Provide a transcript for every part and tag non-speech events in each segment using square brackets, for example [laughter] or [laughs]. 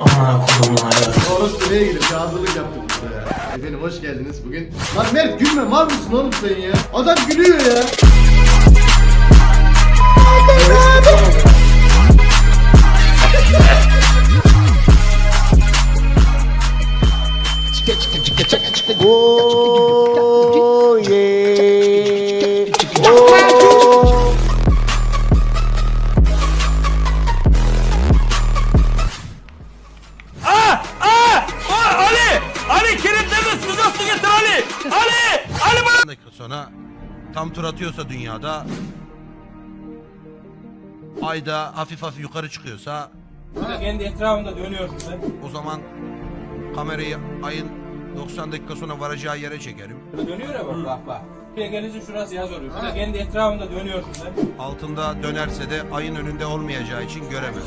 Aman kodumun ayağı. Orası gidip hazırlık yaptık burada ya. Efendim hoş geldiniz bugün. Lan Mert gülme var mısın oğlum sen ya? Adam gülüyor ya. Atıyorsa dünyada ayda hafif hafif yukarı çıkıyorsa Kendi etrafında dönüyorsun sen. o zaman kamerayı ayın 90 dakika sonra varacağı yere çekerim. Dönüyor ya bak bak bak. Gelince şurası yaz oluyor. De kendi etrafında dönüyorsun sen. Altında dönerse de ayın önünde olmayacağı için göremez.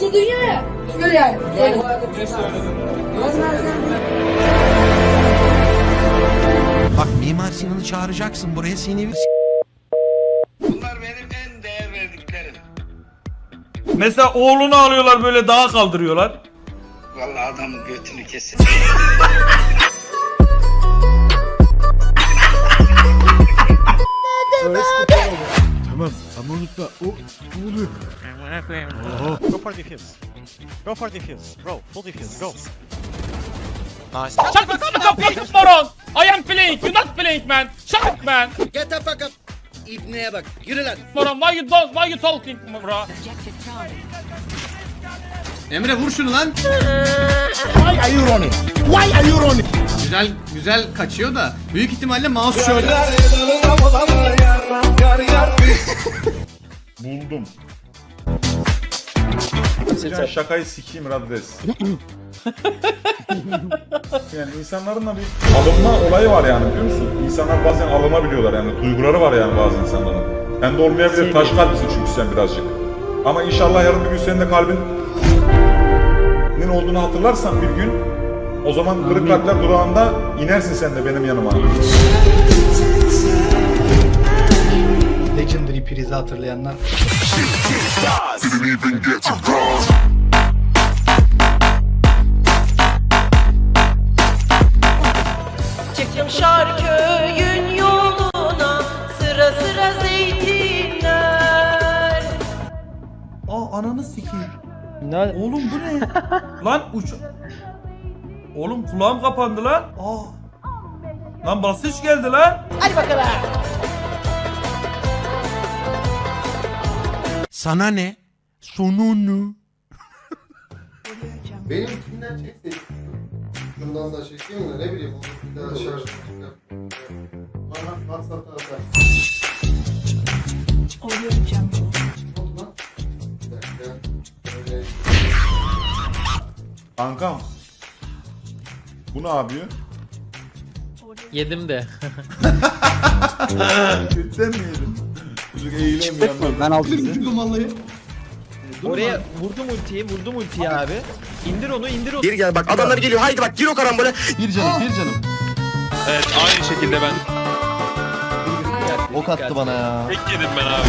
Şu dünya ya. Şöyle yani. Böyle. Güneş de öyle dönüyor. Sinan'ı çağıracaksın buraya seni bir Bunlar benim en değer verdiklerim. Mesela oğlunu alıyorlar böyle dağa kaldırıyorlar. Vallahi adamın götünü kesin. Go for defuse. Go for defuse. Bro, full defuse. Go. Nice. The fuck up, moron! I am playing, you not playing, man! Shut up, man! Get the fuck up. İbneye bak. Yürü lan. Moron, why you don't, why you talking, bro? Emre vur şunu lan. Why are you running? Why are you running? Güzel güzel kaçıyor da büyük ihtimalle mouse şöyle. [laughs] Buldum. Can şakayı sikeyim Raddes. [clears throat] [laughs] yani insanların da bir alınma olayı var yani biliyor musun? İnsanlar bazen alınabiliyorlar yani duyguları var yani bazı insanların. Ben de olmayabilir taş kalplisin çünkü sen birazcık. Ama inşallah yarın bir gün senin de kalbinin olduğunu hatırlarsan bir gün o zaman kırık kalpler durağında inersin sen de benim yanıma. Legendary prizi hatırlayanlar. Ananı sikeyim. Oğlum bu ne? [laughs] lan uç... Oğlum kulağım kapandı lan. Aa. Lan basınç geldi lan. Sana ne? Sonunu. Benimkinden çekseydin. Şundan da çekeyim mi? Ne bileyim. Bir daha şarj Bana WhatsApp'tan atar. Oluyor canım. Kankam. Bu ne yapıyor? Yedim de. Cidden mi yedin? Çocuk eğilemiyor. Ben aldım sizi. Oraya vurdum ultiyi, vurdum ultiyi abi. İndir onu, indir onu. Geri gel bak adamlar geliyor. Haydi bak gir o karambole. Bir canım, bir canım. Evet, aynı şekilde ben. Ok attı bana ya. Tek yedim ben abi.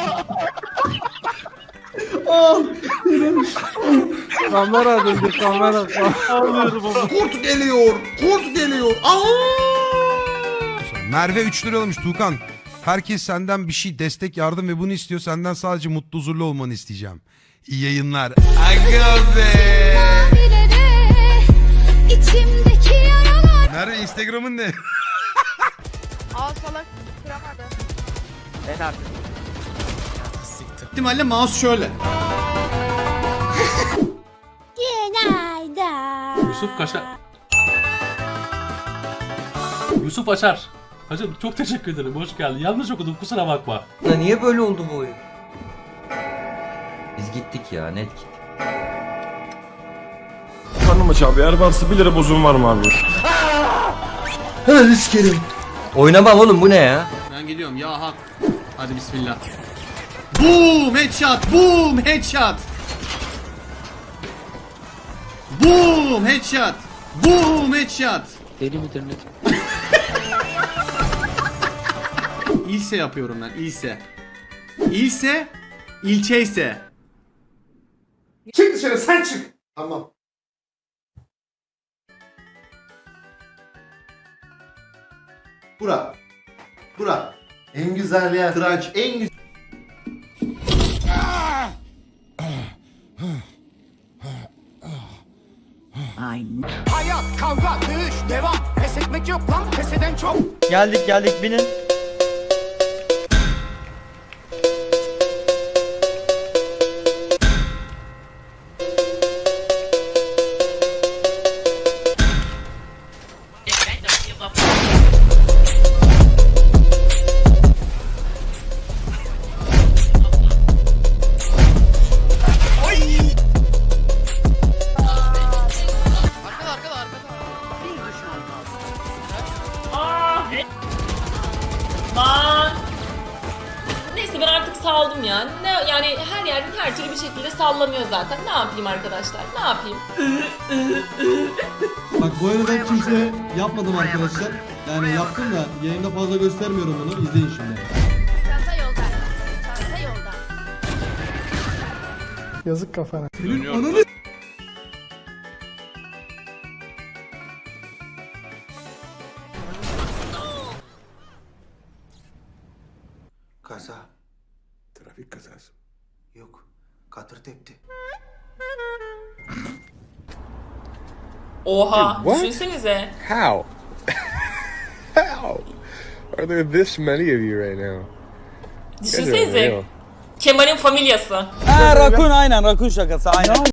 Kamera döndü kamera. Kurt geliyor. Kurt geliyor. Merve 3 lira almış Tuğkan. Herkes senden bir şey destek yardım ve bunu istiyor. Senden sadece mutlu huzurlu olmanı isteyeceğim. İyi yayınlar. Aga be. Merve Instagram'ın ne? Al salak kıramadı. İhtimalle mouse şöyle. Günaydın. Yusuf Kaşar. Yusuf Açar. Hacım çok teşekkür ederim. Hoş geldin. Yanlış okudum. Kusura bakma. Ya niye böyle oldu bu oyun? Biz gittik ya net gittik. Karnım aç abi. Eğer varsa 1 lira bozum var mı abi? Oynamam oğlum bu ne ya? Ben gidiyorum ya hak. Hadi bismillah. Boom headshot. Boom headshot. Boom headshot. Boom headshot. Deli midir ne? [laughs] İlse yapıyorum ben ilse. İlse, ilçe ise. Çık dışarı sen çık. Tamam. Bura. Bura. En güzel yer. Tıraç en güzel. Hayat, kavga, dövüş, devam. Pes etmek yok lan, pes eden çok. Geldik geldik. Binin. Lan Neyse ben artık saldım ya. Ne, yani her yerden her türlü bir şekilde sallanıyor zaten. Ne yapayım arkadaşlar? Ne yapayım? Bak bu ben kimse yapmadım arkadaşlar. Yani yaptım da yayında fazla göstermiyorum bunu. İzleyin şimdi. Çanta yolda. Çanta yolda. Yazık kafana. Kaza. Trafik kazası. Yok. Katır tepti. Oha, düşünsenize. How? [laughs] How? Are there this many of you right now? Düşünsenize. Kemal'in familyası. Ha rakun aynen rakun şakası aynen.